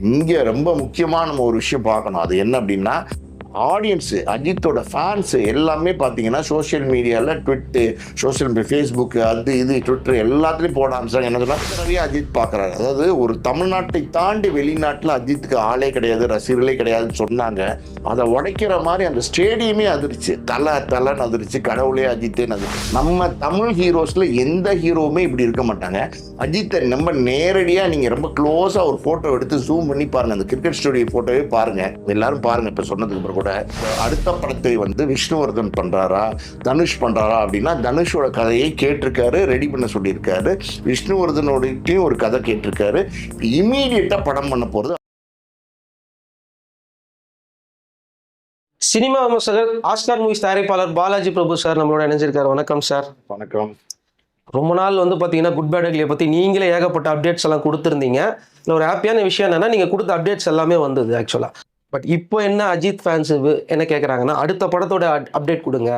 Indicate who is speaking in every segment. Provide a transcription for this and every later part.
Speaker 1: இங்கே ரொம்ப முக்கியமான நம்ம ஒரு விஷயம் பார்க்கணும். அது என்ன அப்படின்னா ஆடியன்ஸு அஜித்தோட ஃபேன்ஸு எல்லாமே பார்த்தீங்கன்னா சோஷியல் மீடியாவில் ட்விட்டு சோஷியல் மீடியா ஃபேஸ்புக்கு அது இது ட்விட்டர் எல்லாத்துலேயும் போட ஆரம்பிச்சாங்க. என்ன சொன்னால் நிறைய அஜித் பார்க்குறாரு. அதாவது ஒரு தமிழ்நாட்டை தாண்டி வெளிநாட்டில் அஜித்துக்கு ஆளே கிடையாது ரசிகர்களே கிடையாதுன்னு சொன்னாங்க. அதை உடைக்கிற மாதிரி அந்த ஸ்டேடியமே அதிர்ச்சு. தலை தலைன்னு அதிர்ச்சு கடவுளே அஜித்தே அதிர்ச்சு நம்ம தமிழ் ஹீரோஸில் எந்த ஹீரோவுமே இப்படி இருக்க மாட்டாங்க. அஜித்தை நம்ம நேரடியாக நீங்கள் ரொம்ப க்ளோஸாக ஒரு ஃபோட்டோ எடுத்து ஜூம் பண்ணி பாருங்கள் அந்த கிரிக்கெட் ஸ்டுடியோ ஃபோட்டோவே பாருங்கள் எல்லாரும் பாருங்கள் இப்போ சொன்னதுக்கு அப்புறம் கூட. அடுத்த படத்தை வந்து விஷ்ணுவர்தன் பண்ணுறாரா தனுஷ் பண்ணுறாரா அப்படின்னா தனுஷோட கதையை கேட்டிருக்காரு ரெடி பண்ண சொல்லியிருக்காரு. விஷ்ணுவர்தனோடையும் ஒரு கதை கேட்டிருக்காரு. இமீடியட்டாக படம் பண்ண போகிறது
Speaker 2: சினிமா விமர்சகர் ஆஸ்கார் மூவிஸ் தயாரிப்பாளர் பாலாஜி பிரபு சார் நம்மளோட இணைஞ்சிருக்காரு. வணக்கம் சார்.
Speaker 1: வணக்கம்.
Speaker 2: ரொம்ப நாள் வந்து பார்த்தீங்கன்னா குட் பேட் அக்லியை பற்றி நீங்களே ஏகப்பட்ட அப்டேட்ஸ் எல்லாம் கொடுத்துருந்தீங்க. இல்லை ஒரு ஹாப்பியான விஷயம் என்னன்னா நீங்கள் கொடுத்த அப்டேட்ஸ் எல்லாமே வந்தது ஆக்சுவலாக பட் இப்போ என்ன அஜித் ஃபேன்ஸ் என்ன கேட்குறாங்கன்னா அடுத்த படத்தோட அப்டேட் கொடுங்க.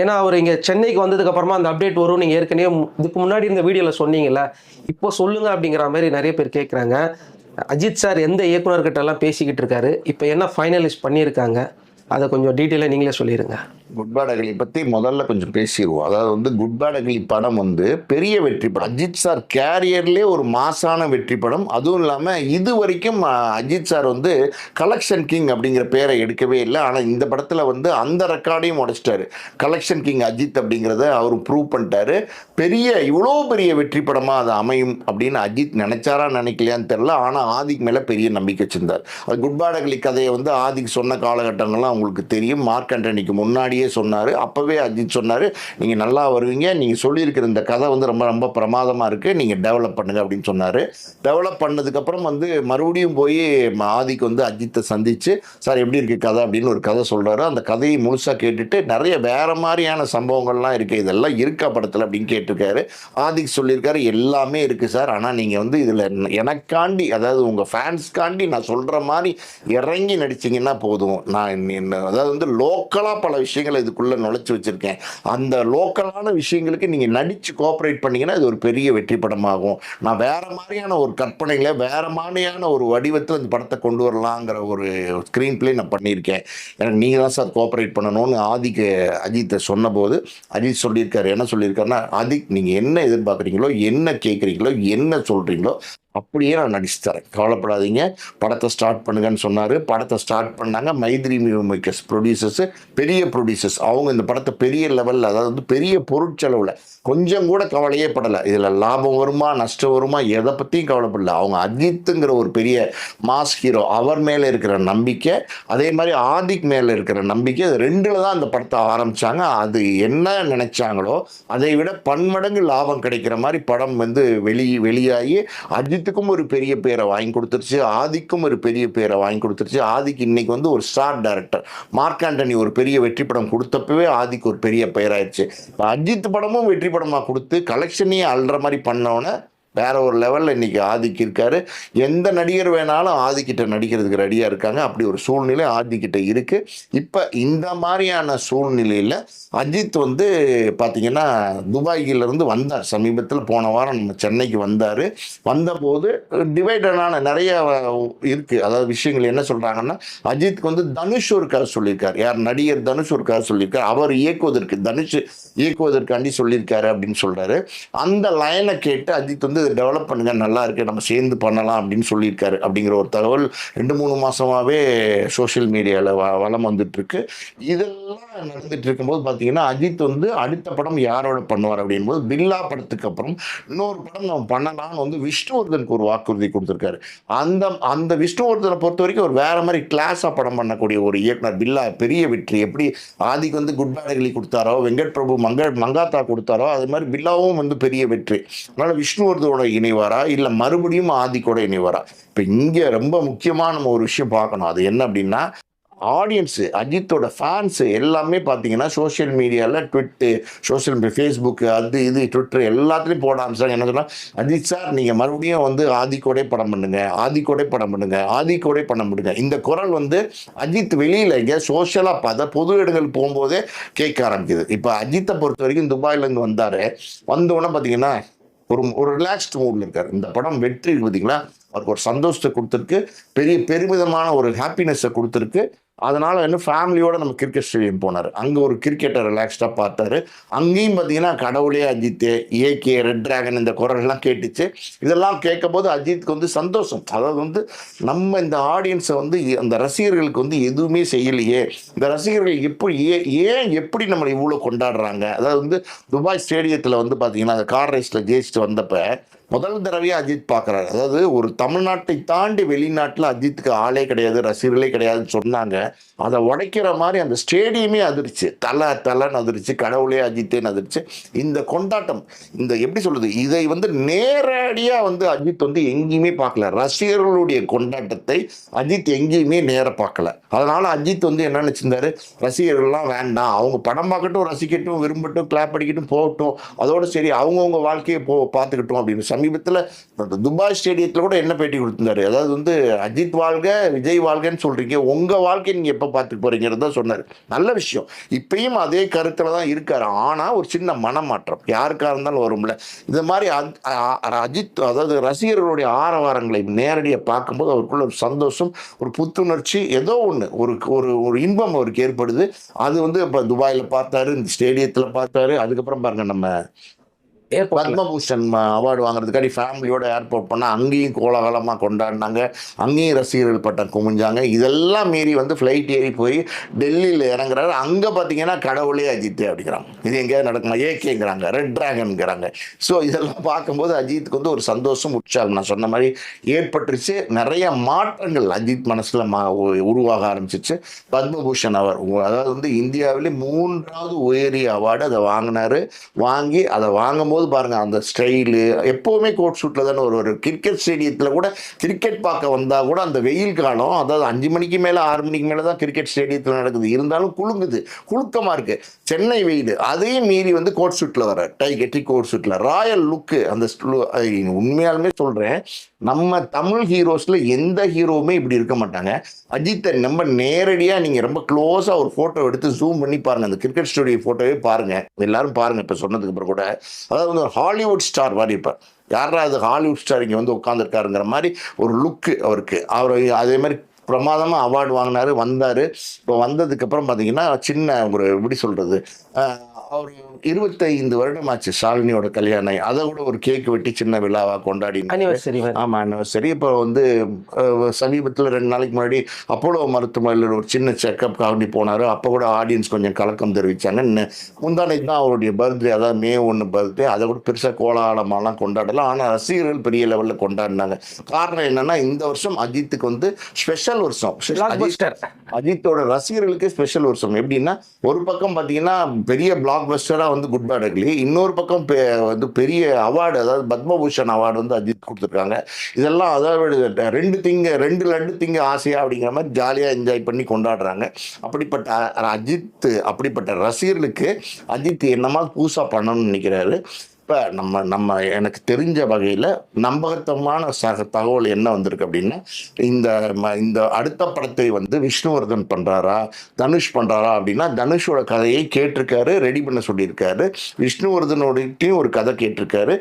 Speaker 2: ஏன்னா அவர் இங்கே சென்னைக்கு வந்ததுக்கு அப்புறமா அந்த அப்டேட் வரும். நீங்கள் ஏற்கனவே இதுக்கு முன்னாடி இந்த வீடியோவில் சொன்னீங்கல்ல இப்போ சொல்லுங்க அப்படிங்கிற மாதிரி நிறைய பேர் கேட்குறாங்க அஜித் சார் எந்த இயக்குனர்கிட்ட எல்லாம் பேசிக்கிட்டு இருக்காரு? இப்போ என்ன ஃபைனலிஸ்ட் பண்ணியிருக்காங்க? அதை கொஞ்சம் டீட்டெயிலாக நீங்களே சொல்லிடுங்க
Speaker 1: குட் பேட் அகலி பற்றி முதல்ல கொஞ்சம் பேசிடுவோம். அதாவது வந்து குட் பேட் அகலி படம் வந்து பெரிய வெற்றி படம். அஜித் சார் கேரியர்லேயே ஒரு மாசான வெற்றி படம். அதுவும் இல்லாமல் இது வரைக்கும் அஜித் சார் வந்து கலெக்ஷன் கிங் அப்படிங்கிற பேரை எடுக்கவே இல்லை. ஆனால் இந்த படத்தில் வந்து அந்த ரெக்கார்டையும் உடைச்சிட்டாரு. கலெக்ஷன் கிங் அஜித் அப்படிங்கிறத அவர் ப்ரூவ் பண்ணிட்டாரு. பெரிய இவ்வளோ பெரிய வெற்றி படமாக அது அமையும் அப்படின்னு அஜித் நினைச்சாரா நினைக்கலையான்னு தெரில ஆனால் ஆதிக் மேலே பெரிய நம்பிக்கை வச்சிருந்தார். அது குட் பேட் அகலி கதையை வந்து ஆதிக் சொன்ன காலகட்டங்கள்லாம் உங்களுக்கு தெரியும். மார்க் ஆண்டனிக்கு முன்னாடியே சொன்னார். அப்போவே அஜித் சொன்னார் நீங்கள் நல்லா வருவீங்க நீங்கள் சொல்லியிருக்கிற இந்த கதை வந்து ரொம்ப ரொம்ப பிரமாதமாக இருக்குது நீங்கள் டெவலப் பண்ணுங்க அப்படின்னு சொன்னார். டெவலப் பண்ணதுக்கப்புறம் வந்து மறுபடியும் போய் ஆதிக்கு வந்து அஜித்தை சந்தித்து சார் எப்படி இருக்குது கதை? அப்படின்னு ஒரு கதை சொல்கிறாரு அந்த கதையை முழுசாக கேட்டுட்டு நிறைய வேறு மாதிரியான சம்பவங்கள்லாம் இருக்குது இதெல்லாம் இருக்கா படத்தில் அப்படின்னு கேட்டிருக்காரு. ஆதிக்கு சொல்லியிருக்காரு எல்லாமே இருக்குது சார். ஆனால் நீங்கள் வந்து இதில் எனக்காண்டி அதாவது உங்கள் ஃபேன்ஸ்க்காண்டி நான் சொல்கிற மாதிரி இறங்கி நடிச்சிங்கன்னா போதும். நான் அதாவது வந்து லோக்கலாக பல விஷயங்கள் இதுக்குள்ளே நுழைச்சி வச்சுருக்கேன். அந்த லோக்கலான விஷயங்களுக்கு நீங்கள் நடித்து கோஆப்ரேட் பண்ணிங்கன்னா இது ஒரு பெரிய வெற்றி படமாகும். நான் வேறு மாதிரியான ஒரு கற்பனைகளை வேறு மாதிரியான ஒரு வடிவத்தில் அந்த படத்தை கொண்டு வரலாங்கிற ஒரு ஸ்க்ரீன் ப்ளே நான் பண்ணியிருக்கேன். எனக்கு நீங்கள் தான் சார் கோஆப்ரேட் பண்ணணும்னு ஆதிக்கு அஜித்தை சொன்னபோது அஜித் சொல்லியிருக்காரு. என்ன சொல்லியிருக்காருன்னா ஆதிக் நீங்கள் என்ன எதிர்பார்க்குறீங்களோ என்ன கேட்குறீங்களோ என்ன சொல்கிறீங்களோ அப்படியே நான் நடிச்சு தரேன் கவலைப்படாதீங்க. படத்தை ஸ்டார்ட் பண்ணுங்கன்னு சொன்னார். படத்தை ஸ்டார்ட் பண்ணாங்க. மைத்ரி மேக்கர்ஸ் ப்ரொடியூசர்ஸு பெரிய ப்ரொடியூசர்ஸ் அவங்க இந்த படத்தை பெரிய லெவலில் அதாவது வந்து பெரிய பொருட்செலவில் கொஞ்சம் கூட கவலையே படலை. இதில் லாபம் வருமா நஷ்டம் வருமா எதை பற்றியும் கவலைப்படல. அவங்க அஜித்துங்கிற ஒரு பெரிய மாஸ் ஹீரோ அவர் மேலே இருக்கிற நம்பிக்கை அதே மாதிரி ஆதிக் மேலே இருக்கிற நம்பிக்கை ரெண்டில் தான் அந்த படத்தை ஆரம்பித்தாங்க அது என்ன நினச்சாங்களோ அதை விட பன்மடங்கு லாபம் கிடைக்கிற மாதிரி படம் வந்து வெளி வெளியாகி அஜித் அஜித்துக்கும் ஒரு பெரிய பேரை வாங்கி கொடுத்துருச்சு. ஆதிக்கும் ஒரு பெரிய பேரை வாங்கி கொடுத்துருச்சு. ஆதிக்கு இன்னைக்கு வந்து ஒரு ஸ்டார் டைரக்டர் மார்க் ஆண்டனி ஒரு பெரிய வெற்றி படம் கொடுத்தப்பவே ஆதிக்கு ஒரு பெரிய பெயராயிடுச்சு இப்போ அஜித் படமும் வெற்றி படமாக கொடுத்து கலெக்ஷனையே அல்ற மாதிரி பண்ணோன்னே வேற ஒரு லெவலில் இன்னைக்கு ஆதிக்கு இருக்காரு. எந்த நடிகர் வேணாலும் ஆதிக்கிட்ட நடிக்கிறதுக்கு ரெடியாக இருக்காங்க. அப்படி ஒரு சூழ்நிலை ஆதிக்கிட்ட இருக்கு. இப்போ இந்த மாதிரியான சூழ்நிலையில் அஜித் வந்து பார்த்தீங்கன்னா துபாயிலிருந்து வந்தார். சமீபத்தில் போன வாரம் நம்ம சென்னைக்கு வந்தார். வந்தபோது டிவைடடான நிறைய இருக்குது அதாவது விஷயங்கள் என்ன சொல்கிறாங்கன்னா அஜித்துக்கு வந்து தனுஷ் ஒரு கதை சொல்லியிருக்கார். யார் நடிகர் தனுஷ் ஒரு கதை சொல்லியிருக்கார். அவர் இயக்குவதற்கு தனுஷ் இயக்குவதற்காண்டி சொல்லியிருக்காரு அப்படின்னு சொல்கிறாரு அந்த லைனை கேட்டு அஜித் வந்து டெவலப் பண்ணுங்க நல்லா இருக்கு நம்ம சேர்ந்து பண்ணலாம் அப்படின்னு சொல்லியிருக்காரு. அப்படிங்கிற ஒரு தகவல் ரெண்டு மூணு மாசமாவே சோஷியல் மீடியாவில் வ வளம் வந்துட்டு இருக்கு இதெல்லாம் நடந்துட்டு இருக்கும்போது பார்த்தீங்கன்னா அஜித் வந்து அடுத்த படம் யாரோட பண்ணுவார் அப்படின்போது பில்லா படத்துக்கு அப்புறம் இன்னொரு படம் நம்ம பண்ணலாம்னு வந்து விஷ்ணுவர்தனுக்கு ஒரு வாக்குறுதி கொடுத்துருக்காரு. அந்த அந்த விஷ்ணுவர்தனை பொறுத்த வரைக்கும் ஒரு வேற மாதிரி கிளாஸாக படம் பண்ணக்கூடிய ஒரு இயக்குனர். பில்லா பெரிய வெற்றி. எப்படி ஆதிக்கு வந்து குட் பேடகிளி கொடுத்தாரோ வெங்கட் பிரபு மங்க மங்காத்தா கொடுத்தாரோ அது மாதிரி பில்லாவும் வந்து பெரிய வெற்றி. அதனால விஷ்ணுவர்தனோட இணைவாரா? இல்லை மறுபடியும் ஆதிக்கோட இணைவாரா? இப்போ இங்கே ரொம்ப முக்கியமான நம்ம ஒரு விஷயம் பார்க்கணும். அது என்ன அப்படின்னா ஆடியன்ஸு அஜித்தோட ஃபேன்ஸு எல்லாமே பார்த்தீங்கன்னா சோஷியல் மீடியாவில் ட்விட்டு சோஷியல் மீடியா ஃபேஸ்புக்கு அது இது ட்விட்டர் எல்லாத்துலேயும் போட ஆரம்பிச்சாங்க என்ன சொன்னால் அஜித் சார் நீங்கள் மறுபடியும் வந்து ஆதிக்கோடே படம் பண்ணுங்க ஆதிக்கோடே படம் பண்ணுங்க ஆதிக்கோடே படம் பண்ணுங்க இந்த குரல் வந்து அஜித் வெளியில் இங்கே சோஷியலாக பார்த்தா பொது இடங்கள் போகும்போதே கேட்க ஆரம்பிக்குது. இப்போ அஜித்தை பொறுத்த வரைக்கும் துபாயிலேருந்து வந்தார். வந்தோடனே பார்த்தீங்கன்னா ஒரு ஒரு ரிலாக்ஸ்டு மூடில் இருக்கார். இந்த படம் வெற்றி பார்த்தீங்களா அவருக்கு ஒரு சந்தோஷத்தை கொடுத்துருக்கு. பெரிய பெருமிதமான ஒரு ஹாப்பினஸை கொடுத்துருக்கு. அதனால் வந்து ஃபேமிலியோடு நம்ம கிரிக்கெட் ஸ்டேடியம் போனார். அங்கே ஒரு கிரிக்கெட்டை ரிலாக்ஸ்டாக பார்த்தாரு. அங்கேயும் பார்த்தீங்கன்னா கடவுளே அஜித் ஏகே ரெட் டிராகன் இந்த குரல்லாம் கேட்டுச்சு. இதெல்லாம் கேட்கும் போது அஜித்துக்கு வந்து சந்தோஷம். அதாவது வந்து நம்ம இந்த ஆடியன்ஸை வந்து அந்த ரசிகர்களுக்கு வந்து எதுவுமே செய்யலையே. இந்த ரசிகர்கள் எப்படி ஏ ஏன் எப்படி நம்மளை இவ்வளோ கொண்டாடுறாங்க? அதாவது வந்து துபாய் ஸ்டேடியத்தில் வந்து பார்த்தீங்கன்னா அந்த கார் ரேஸில் ஜெயிச்சுட்டு வந்தப்போ முதல் தடவையாக அஜித் பார்க்குறாரு அதாவது ஒரு தமிழ்நாட்டை தாண்டி வெளிநாட்டில் அஜித்துக்கு ஆளே கிடையாது ரசிகர்களே கிடையாதுன்னு சொன்னாங்க. அதை உடைக்கிற மாதிரி அந்த ஸ்டேடியமே அதிர்ச்சு. தலை தலைன்னு அதிர்ச்சு கடவுளே அஜித்தேன்னு அதிர்ச்சு இந்த கொண்டாட்டம் இந்த எப்படி சொல்கிறது இதை வந்து நேரடியாக வந்து அஜித் வந்து எங்கேயுமே பார்க்கல. ரசிகர்களுடைய கொண்டாட்டத்தை அஜித் எங்கேயுமே நேர பார்க்கல. அதனால் அஜித் வந்து என்ன நினச்சிருந்தாரு ரசிகர்கள்லாம் வேண்டாம். அவங்க படம் பார்க்கட்டும் ரசிக்கட்டும் விரும்பட்டும் கிளாப் அடிக்கட்டும் போகட்டும். அதோட சரி அவங்கவுங்க வாழ்க்கையை போ பார்த்துக்கிட்டோம் அப்படின்னு சமீபத்தில் துபாய் ஸ்டேடியத்தில் கூட என்ன பேட்டி கொடுத்துருந்தாரு? அதாவது வந்து அஜித் வாழ்க விஜய் வாழ்கன்னு சொல்கிறீங்க உங்கள் வாழ்க்கையை நீங்கள் எப்போ பார்த்துக்க போகிறீங்கிறது தான் சொன்னார். நல்ல விஷயம். இப்பயும் அதே கருத்தில் தான் இருக்கார். ஆனால் ஒரு சின்ன மனமாற்றம். யாருக்காக இருந்தாலும் வரும்ல. இந்த மாதிரி அஜித் அதாவது ரசிகர்களுடைய ஆரவாரங்களை நேரடியாக பார்க்கும்போது அவருக்குள்ள ஒரு சந்தோஷம் ஒரு புத்துணர்ச்சி ஏதோ ஒன்று ஒரு ஒரு ஒரு இன்பம் அவருக்கு ஏற்படுது. அது வந்து இப்போ துபாயில் பார்த்தாரு இந்த ஸ்டேடியத்தில் பார்த்தாரு. அதுக்கப்புறம் பாருங்கள் நம்ம பத்மபூஷன் அவார்டு வாங்குறதுக்காடி ஃபேமிலியோட ஏர்போர்ட் பண்ணால் அங்கேயும் கோலாகலமாக கொண்டாடினாங்க. அங்கேயும் ரசிகர்கள் பட்டம் குமிஞ்சாங்க. இதெல்லாம் மீறி வந்து ஃப்ளைட் ஏறி போய் டெல்லியில் இறங்குறாரு. அங்கே பார்த்தீங்கன்னா கடவுளே அஜித் அப்படிங்கிறாங்க இது எங்கேயாவது நடக்குமா? ஏகேங்கிறாங்க. ரெட் டிராகன்ங்கிறாங்க ஸோ இதெல்லாம் பார்க்கும்போது அஜித்துக்கு வந்து ஒரு சந்தோஷம் உற்சாகம். நான் சொன்ன மாதிரி ஏற்பட்டுருச்சு. நிறைய மாற்றங்கள் அஜித் மனசில் மா உருவாக ஆரம்பிச்சிச்சு. பத்மபூஷன் அவர் அதாவது வந்து இந்தியாவிலே மூன்றாவது உயரிய அவார்டு அதை வாங்கினாரு. வாங்கி அதை வாங்கும்போது போது பாருங்கள் அந்த ஸ்டைலு எப்போவுமே கோட் ஷூட்டில் தானே ஒரு ஒரு கிரிக்கெட் ஸ்டேடியத்தில் கூட கிரிக்கெட் பார்க்க வந்தால் கூட அந்த வெயில் காலம் அதாவது அஞ்சு மணிக்கு மேலே ஆறு மணிக்கு மேலே தான் கிரிக்கெட் ஸ்டேடியத்தில் நடக்குது. இருந்தாலும் குலுங்குது குலுக்கமாக இருக்குது சென்னை வெயில் அதையும் மீறி வந்து கோட் ஷூட்டில் வர டை கெட்டி கோட் ஷூட்டில் ராயல் லுக்கு அந்த உண்மையாலுமே சொல்கிறேன் நம்ம தமிழ் ஹீரோஸில் எந்த ஹீரோவுமே இப்படி இருக்க மாட்டாங்க. அஜித்தை நம்ம நேரடியாக நீங்கள் ரொம்ப க்ளோஸாக ஒரு ஃபோட்டோ எடுத்து ஜூம் பண்ணி பாருங்கள் அந்த கிரிக்கெட் ஸ்டூடியோ ஃபோட்டோவே பாருங்கள் எல்லாரும் பாருங்கள் இப்போ சொன்னதுக்கு அப்புறம் கூட. அதாவது வந்து ஒரு ஹாலிவுட் ஸ்டார் மாதிரி இப்போ. யாரா அது ஹாலிவுட் ஸ்டார் இங்கே வந்து உட்காந்துருக்காருங்கிற மாதிரி ஒரு லுக்கு அவருக்கு. அவர் அதே மாதிரி பிரமாதமாக அவார்டு வாங்கினாரு வந்தார். இப்போ வந்ததுக்கப்புறம் பார்த்தீங்கன்னா சின்ன ஒரு எப்படி சொல்கிறது அவர் இருபத்தைந்து வருடம் ஆச்சு ஷாலினியோட கல்யாணம் அதை கூட ஒரு கேக் வெட்டி சின்ன விழாவாக கொண்டாடி
Speaker 2: அனிவர்சரி
Speaker 1: ஆமாம் அனிவர்சரி இப்போ வந்து சமீபத்தில் ரெண்டு நாளைக்கு முன்னாடி அப்போலோ மருத்துவமனையில் ஒரு சின்ன செக்கப் காண்டி போனார். அப்போ கூட ஆடியன்ஸ் கொஞ்சம் கலக்கம் தெரிவித்தாங்க இன்னும் முந்தானைக்கு தான் அவருடைய பர்த்டே அதாவது மே ஒன்று பர்த்டே அதை கூட பெருசாக கோலாகலமாலாம் கொண்டாடலாம் ஆனால் ரசிகர்கள் பெரிய லெவலில் கொண்டாடினாங்க. காரணம் என்னன்னா இந்த வருஷம் அஜித்துக்கு வந்து ஸ்பெஷல் வருஷம். அஜித்தோட ரசிகர்களுக்கு ஸ்பெஷல் வருஷம். எப்படின்னா ஒரு பக்கம் பார்த்தீங்கன்னா பெரிய பிளாக் பஸ்டராக வந்து குட் பேட் அக்லி இன்னொரு பக்கம் பெ- வந்து பெரிய அவார்டு அதாவது பத்மபூஷன் அவார்டு வந்து அஜித் கொடுத்துருக்காங்க. இதெல்லாம் அதாவது ரெண்டு திங்க ரெண்டு லட்டு திங்க ஆசையா அப்படிங்கிற மாதிரி ஜாலியாக என்ஜாய் பண்ணி கொண்டாடுறாங்க. அப்படிப்பட்ட அஜித் அப்படிப்பட்ட ரசிகர்களுக்கு அஜித் என்னமா புதுசாக பண்ணணும்னு நினைக்கிறாரு. இப்போ நம்ம நம்ம எனக்கு தெரிஞ்ச வகையில் நம்பகத்தமான சக தகவல் என்ன வந்திருக்கு அப்படின்னா இந்த ம- இந்த அடுத்த படத்தை வந்து விஷ்ணுவர்தன் பண்ணுறாரா தனுஷ் பண்ணுறாரா அப்படின்னா தனுஷோட கதையை கேட்டிருக்காரு ரெடி பண்ண சொல்லியிருக்காரு. விஷ்ணுவர்தனோடையும் ஒரு கதை கேட்டிருக்காரு.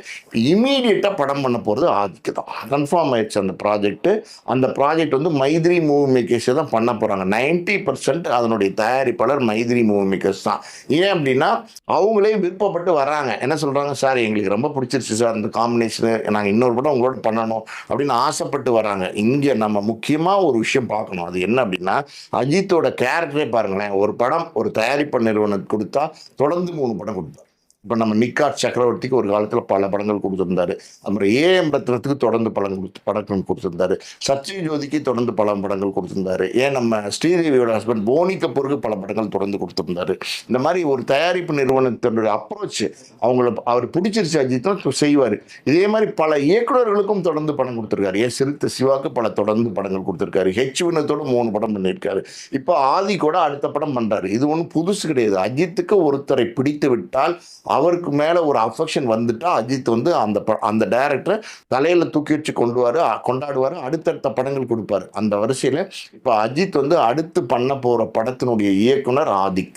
Speaker 1: இமீடியட்டாக படம் பண்ண போகிறது ஆதிக்கு தான். கன்ஃபார்ம் ஆயிடுச்சு அந்த ப்ராஜெக்ட்டு அந்த ப்ராஜெக்ட் வந்து மைத்ரி மூவி மேக்கர்ஸை தான் பண்ண போகிறாங்க நைன்டி பர்சன்ட் அதனுடைய தயாரிப்பாளர் மைத்ரி மூவி மேக்கர்ஸ் தான். ஏன் அப்படின்னா அவங்களே விருப்பப்பட்டு வராங்க. என்ன சொல்கிறாங்க சார்? எங்களுக்கு ரொம்ப பிடிச்சிருச்சு சார் அந்த காம்பினேஷனு நாங்கள் இன்னொரு படம் உங்களோட பண்ணணும் அப்படின்னு ஆசைப்பட்டு வராங்க. இங்கே நம்ம முக்கியமாக ஒரு விஷயம் பார்க்கணும். அது என்ன அப்படின்னா அஜித்தோட கேரக்டரே பாருங்களேன். ஒரு படம் ஒரு தயாரிப்பு நிறுவனம் கொடுத்தா தொடர்ந்து மூணு படம் கொடுத்தா இப்போ நம்ம நிக்கா சக்கரவர்த்திக்கு ஒரு காலத்தில் பல படங்கள் கொடுத்துருந்தாரு. அப்புறம் ஏஎம் ரத்னத்துக்கு தொடர்ந்து படம் கொடுத்து படங்கள் கொடுத்துருந்தாரு. சத்ய ஜோதிக்கு தொடர்ந்து பல படங்கள் கொடுத்துருந்தாரு. ஏன் நம்ம ஸ்ரீதேவியோட ஹஸ்பண்ட் போனி கபூருக்கு பல படங்கள் தொடர்ந்து கொடுத்துருந்தாரு. இந்த மாதிரி ஒரு தயாரிப்பு நிறுவனத்தினுடைய அப்ரோச் அவங்கள அவர் பிடிச்சிருச்சு அஜித் தான் செய்வார். இதே மாதிரி பல இயக்குனர்களுக்கும் தொடர்ந்து படம் கொடுத்துருக்காரு. ஏன் சிறுத்த சிவாக்கு பல தொடர்ந்து படங்கள் கொடுத்துருக்காரு. ஹெச் வினத்தோடு மூணு படம் பண்ணியிருக்காரு. இப்போ ஆதி கூட அடுத்த படம் பண்ணுறாரு இது ஒன்றும் புதுசு கிடையாது. அஜித்துக்கு ஒருத்தரை பிடித்து விட்டால் அவருக்கு மேலே ஒரு அஃபெக்ஷன் வந்துட்டால் அஜித் வந்து அந்த ப- அந்த டைரக்டரை தலையில் தூக்கி வச்சு கொண்டு கொண்டாடுவார் அடுத்தடுத்த படங்கள் கொடுப்பாரு. அந்த வரிசையில் இப்போ அஜித் வந்து அடுத்து பண்ண போகிற படத்தினுடைய இயக்குனர் ஆதிக்.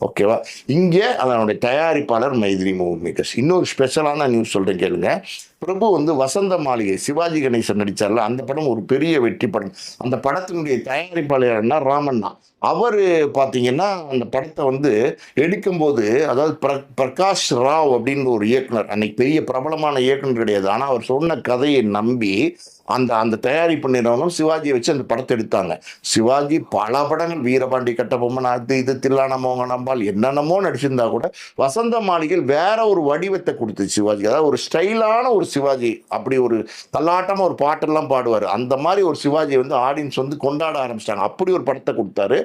Speaker 1: ஓகேவா இங்கே அதனுடைய தயாரிப்பாளர் மைத்ரி மூவி மேக்கர்ஸ் இன்னொரு ஸ்பெஷலான நியூஸ் சொல்கிறேன் கேளுங்க. பிரபு வந்து வசந்த மாளிகை சிவாஜி கணேசன் நடித்தார்ல அந்த படம் ஒரு பெரிய வெற்றி படம். அந்த படத்தினுடைய தயாரிப்பாளர்னா ராமண்ணா. அவர் பார்த்தீங்கன்னா அந்த படத்தை வந்து எடுக்கும்போது அதாவது பிர பிரகாஷ் ராவ் அப்படின்னு ஒரு இயக்குனர் அன்னைக்கு பெரிய பிரபலமான இயக்குனர் கிடையாது. ஆனால் அவர் சொன்ன கதையை நம்பி அந்த அந்த தயாரிப்பு நிறுவனம் சிவாஜியை வச்சு அந்த படத்தை எடுத்தாங்க. சிவாஜி பல படங்கள் வீரபாண்டி கட்டபொம்மன் அது இது தில்லான மோகனாம்பால் என்னென்னமோ நடிச்சிருந்தா கூட வசந்த மாளிகையில் வேற ஒரு வடிவத்தை கொடுத்து சிவாஜி. அதாவது ஒரு ஸ்டைலான ஒரு சிவாஜி அப்படி ஒரு தள்ளாட்டமாக ஒரு பாட்டெல்லாம் பாடுவார். அந்த மாதிரி ஒரு சிவாஜி வந்து ஆடியன்ஸ் வந்து கொண்டாட ஆரம்பிச்சிட்டாங்க. அப்படி ஒரு படத்தை கொடுத்தாரு.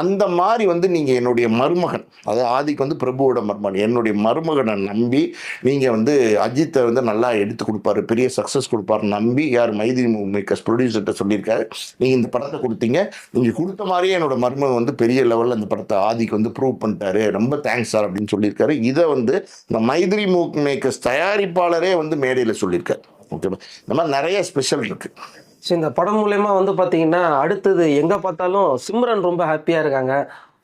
Speaker 1: அந்த மாதிரி வந்து நீங்கள் என்னுடைய மருமகன் அதாவது ஆதிக்கு வந்து பிரபுவோட மருமகன் என்னுடைய மருமகனை நம்பி நீங்கள் வந்து அஜித்தை வந்து நல்லா எடுத்து கொடுப்பாரு. பெரிய சக்ஸஸ் கொடுப்பாரு நம்பி யார் மைதி மேக்கர்ஸ் ப்ரொடியூசர்கிட்ட சொல்லியிருக்காரு. நீங்கள் இந்த படத்தை கொடுத்தீங்க. நீங்கள் கொடுத்த மாதிரியே என்னோட மருமகன் வந்து பெரிய லெவலில் அந்த படத்தை ஆதிக்கு வந்து ப்ரூவ் பண்ணிட்டாரு. ரொம்ப தேங்க்ஸ் சார் அப்படின்னு சொல்லியிருக்காரு. இதை வந்து இந்த மைதிரி மூக் மேக்கர்ஸ் தயாரிப்பாளரே வந்து மேடையில் சொல்லியிருக்காரு. ஓகேவா இந்த மாதிரி நிறைய ஸ்பெஷல் இருக்குது
Speaker 2: ஸோ இந்த படம் மூலயமா வந்து பார்த்தீங்கன்னா அடுத்தது எங்கே பார்த்தாலும் சிம்ரன் ரொம்ப ஹாப்பியாக இருக்காங்க.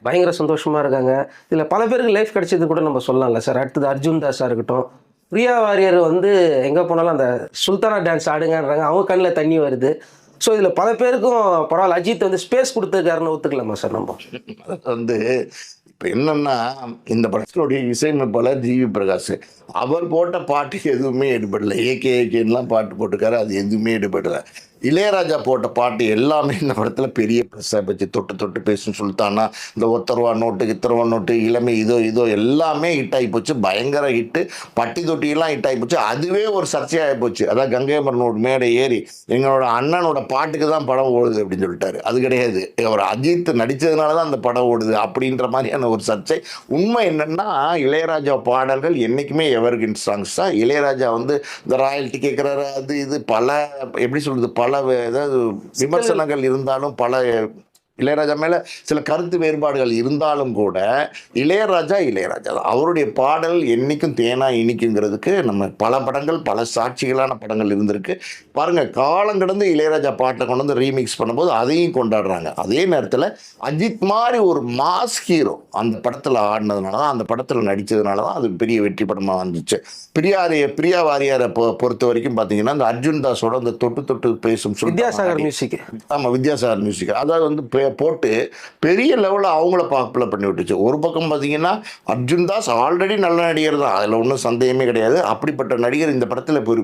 Speaker 2: பயங்கர சந்தோஷமாக இருக்காங்க. இதில் பல பேருக்கு லைஃப் கிடைச்சது கூட நம்ம சொல்லலாம்ல சார் அடுத்தது அர்ஜுன் தாஸாக இருக்கட்டும். பிரியா வாரியர் வந்து எங்கே போனாலும் அந்த சுல்தானா டான்ஸ் ஆடுங்கன்றாங்க. அவங்க கண்ணில் தண்ணி வருது. ஸோ இதில் பல பேருக்கும் பரவாயில்ல. அஜித் வந்து ஸ்பேஸ் கொடுத்துருக்காருன்னு ஒத்துக்கலாமா சார் நம்ம?
Speaker 1: வந்து இப்போ என்னன்னா இந்த படத்தினுடைய இசையமைப்பாளர் ஜிவி பிரகாஷ். அவர் போட்ட பாட்டுக்கு எதுவுமே எடுபடலை ஏகே ஏகேன்லாம் பாட்டு போட்டிருக்காரு. அது எதுவுமே எடுபடலை இளையராஜா போட்ட பாட்டு எல்லாமே இந்த படத்தில் பெரிய பெருசாக போச்சு. தொட்டு தொட்டு பேசுன்னு சொல்லிட்டானா இந்த ஒத்தரவா நோட்டு இத்தரவா நோட்டு இளமை இதோ இதோ எல்லாமே ஹிட் ஆகி போச்சு. பயங்கர ஹிட்டு பட்டி தொட்டியெல்லாம் ஹிட் ஆகி போச்சு. அதுவே ஒரு சர்ச்சையாகி போச்சு. அதான் கங்கைமரனோட மேடை ஏறி எங்களோட அண்ணனோட பாட்டுக்கு தான் படம் ஓடுது அப்படின்னு சொல்லிட்டாரு. அது கிடையாது. அவர் அஜித் நடித்ததுனால தான் அந்த படம் ஓடுது அப்படின்ற மாதிரியான ஒரு சர்ச்சை. உண்மை என்னென்னா இளையராஜா பாடல்கள் என்றைக்குமே எவர்கின் சாங்ஸ் தான். இளையராஜா வந்து இந்த ராயல்ட்டி கேட்குறாரு அது இது பல எப்படி சொல்கிறது பல வே- ஏதாவது விமர்சனங்கள் இருந்தாலும் பல இளையராஜா மேலே சில கருத்து வேறுபாடுகள் இருந்தாலும் கூட இளையராஜா இளையராஜா தான். அவருடைய பாடல் என்னைக்கும் தேனா இனிக்குங்கிறதுக்கு நம்ம பல படங்கள் பல சாட்சிகளான படங்கள் இருந்திருக்கு. பாருங்க காலம் கடந்து இளையராஜா பாட்டை கொண்டு வந்து ரீமிக்ஸ் பண்ணும்போது அதையும் கொண்டாடுறாங்க. அதே நேரத்தில் அஜித் மாதிரி ஒரு மாஸ் ஹீரோ அந்த படத்தில் ஆடினதுனால தான் அந்த படத்தில் நடித்ததுனால தான் அது பெரிய வெற்றி படமாக வந்துச்சு. பிரியாரிய பிரியா வாரியாரை பொறுத்த வரைக்கும் பார்த்தீங்கன்னா அந்த அர்ஜுன் தாஸோட அந்த தொட்டு தொட்டு பேசும்
Speaker 2: வித்யாசாகர் மியூசிக்
Speaker 1: ஆமாம் வித்யாசாகர் மியூசிக் அதாவது வந்து போட்டு பெரிய லெவலில் அவங்கள பாப்புலர் பண்ணி விட்டுச்சு. ஒரு பக்கம் பார்த்தீங்கன்னா அர்ஜுன் தாஸ் ஆல்ரெடி நல்ல நடிகர் தான். அதில் ஒன்றும் சந்தேகமே கிடையாது. அப்படிப்பட்ட நடிகர் இந்த படத்தில் இப்போ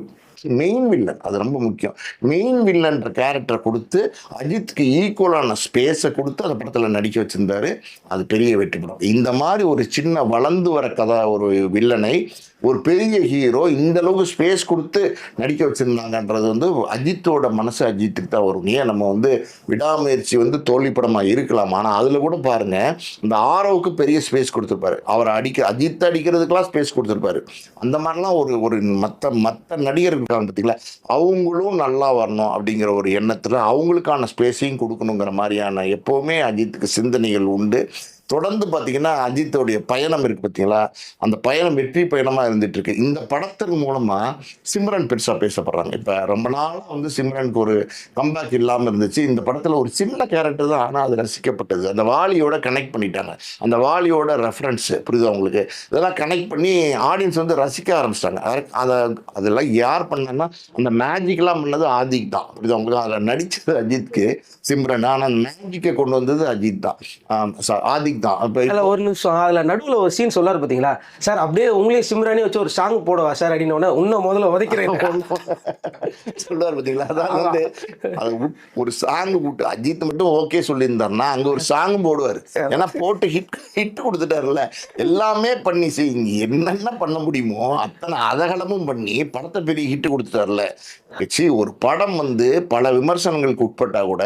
Speaker 1: மெயின் வில்லன் அது ரொம்ப முக்கியம். மெயின் வில்லன்ற கேரக்டரை கொடுத்து அஜித்துக்கு ஈக்குவலான ஸ்பேஸை கொடுத்து அந்த படத்தில் நடிக்க வச்சுருந்தாரு. அது பெரிய வெற்றி படம். இந்த மாதிரி ஒரு சின்ன வளர்ந்து வர கதை ஒரு வில்லனை ஒரு பெரிய ஹீரோ இந்த அளவுக்கு ஸ்பேஸ் கொடுத்து நடிக்க வச்சுருந்தாங்கன்றது வந்து அஜித்தோட மனசு அஜித்துக்கு தான் வரும். ஏன் நம்ம வந்து விடாமுயற்சி வந்து தோல்வி படமாக இருக்கலாம். ஆனால் அதில் கூட பாருங்க இந்த ஆரோவுக்கு பெரிய ஸ்பேஸ் கொடுத்துருப்பாரு. அவர் அடிக்க அஜித் அடிக்கிறதுக்கெல்லாம் ஸ்பேஸ் கொடுத்துருப்பாரு. அந்த மாதிரிலாம் ஒரு ஒரு மற்ற மற்ற நடிகர்கள் இருக்காங்க பார்த்தீங்களா அவங்களும் நல்லா வரணும் அப்படிங்கிற ஒரு எண்ணத்தில் அவங்களுக்கான ஸ்பேஸையும் கொடுக்கணுங்கிற மாதிரியான எப்போவுமே அஜித்துக்கு சிந்தனைகள் உண்டு. தொடர்ந்து பார்த்தீங்கன்னா அஜித்தோடைய பயணம் இருக்கு பார்த்தீங்களா அந்த பயணம் வெற்றி பயணமாக இருந்துட்டு இருக்கு இந்த படத்தின் மூலமாக சிம்ரன் பெருசாக பேசப்படுறாங்க. இப்போ ரொம்ப நாளாக வந்து சிம்ரனுக்கு ஒரு கம்பேக் இல்லாமல் இருந்துச்சு. இந்த படத்தில் ஒரு சின்ன கேரக்டர் தான் ஆனால் அது ரசிக்கப்பட்டது. அந்த வாலியோட கனெக்ட் பண்ணிட்டாங்க. அந்த வாலியோட ரெஃபரன்ஸ் புரியுதா உங்களுக்கு? இதெல்லாம் கனெக்ட் பண்ணி ஆடியன்ஸ் வந்து ரசிக்க ஆரம்பிச்சிட்டாங்க. அதை அதெல்லாம் யார் பண்ணனா அந்த மேஜிக்லாம் பண்ணது ஆதிக் தான். புரியுதா உங்களுக்கு? அதில் நடித்தது அஜித்க்கு சிம்ரன். ஆனால் அந்த மேஜிக்கை கொண்டு வந்தது அஜித் தான். ஆதிக் தான். அப்போ
Speaker 2: ஒரு நிமிஷம். அதில் நடுவில் ஒரு சீன் சொல்லார் பார்த்தீங்களா சார் அப்படியே உங்களையும் சிம்ரானே வச்சு ஒரு சாங் போடவா சார்? அப்படின்னு இன்னும் முதல்ல உதைக்கிறேன்.
Speaker 1: சொல்லுவார் பார்த்தீங்களா அதான் வந்து அது ஒரு சாங் போட்டு அஜித் மட்டும் ஓகே சொல்லியிருந்தாருன்னா அங்கே ஒரு சாங் போடுவார். ஏன்னா போட்டு ஹிட் ஹிட் கொடுத்துட்டாருல்ல. எல்லாமே பண்ணி செய்யுங்க என்னென்ன பண்ண முடியுமோ அத்தனை அதகலமும் பண்ணி படத்தை பெரிய ஹிட் கொடுத்துட்டாருல சி ஒரு படம் வந்து பல விமர்சனங்களுக்கு உட்பட்டா கூட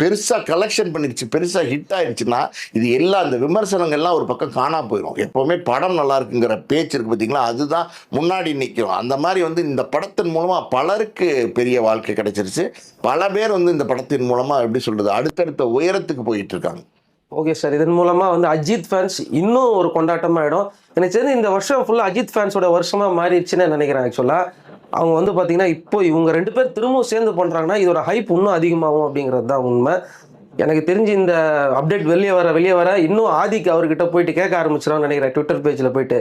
Speaker 1: பெருசா கலெக்ஷன் பண்ணிடுச்சு. பெருசா ஹிட் ஆயிடுச்சுன்னா இது எல்லா அந்த விமர்சனங்கள்லாம் ஒரு பக்கம் காணா போயிடும் எப்போவுமே படம் நல்லா இருக்குங்கிற பேச்சு இருக்கு பார்த்தீங்களா அதுதான் முன்னாடி நிற்கும் அந்த மாதிரி வந்து இந்த படத்தின் மூலமாக பலருக்கு பெரிய வாழ்க்கை கிடைச்சிருச்சு. பல பேர் வந்து இந்த படத்தின் மூலமாக எப்படி சொல்கிறது அடுத்தடுத்த உயரத்துக்கு போயிட்டு இருக்காங்க.
Speaker 2: Okay sir. இதன் மூலமாக வந்து அஜித் ஃபேன்ஸ் இன்னும் ஒரு கொண்டாட்டமாயிடும். எனக்கு தெரிஞ்சு இந்த வருஷம் ஃபுல்லாக அஜித் ஃபேன்ஸோட வருஷமாக மாறிடுச்சுன்னு நினைக்கிறேன் ஆக்சுவலாக அவங்க வந்து பார்த்தீங்கன்னா இப்போ இவங்க ரெண்டு பேர் திரும்பவும் சேர்ந்து பண்ணுறாங்கன்னா இதோட ஹைப் இன்னும் அதிகமாகும் அப்படிங்கிறது தான் உண்மை. எனக்கு தெரிஞ்சு இந்த அப்டேட் வெளியே வர வெளியே வர இன்னும் ஆதிக்கு அவர்கிட்ட போயிட்டு கேட்க ஆரம்பிச்சிடான்னு நினைக்கிறேன். ட்விட்டர் பேஜில் போயிட்டு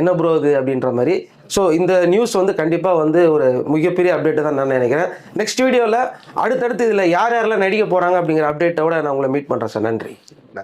Speaker 2: என்ன ப்ரோ இது அப்படின்ற மாதிரி. ஸோ இந்த நியூஸ் வந்து கண்டிப்பாக வந்து ஒரு மிகப்பெரிய அப்டேட்டு தான் நான் நினைக்கிறேன். நெக்ஸ்ட் வீடியோவில் அடுத்தடுத்து இதில் யார் யாரெல்லாம் நடிக்க போகிறாங்க அப்படிங்கிற அப்டேட்டோட நான் உங்களை மீட் பண்ணுறேன் சார் நன்றி.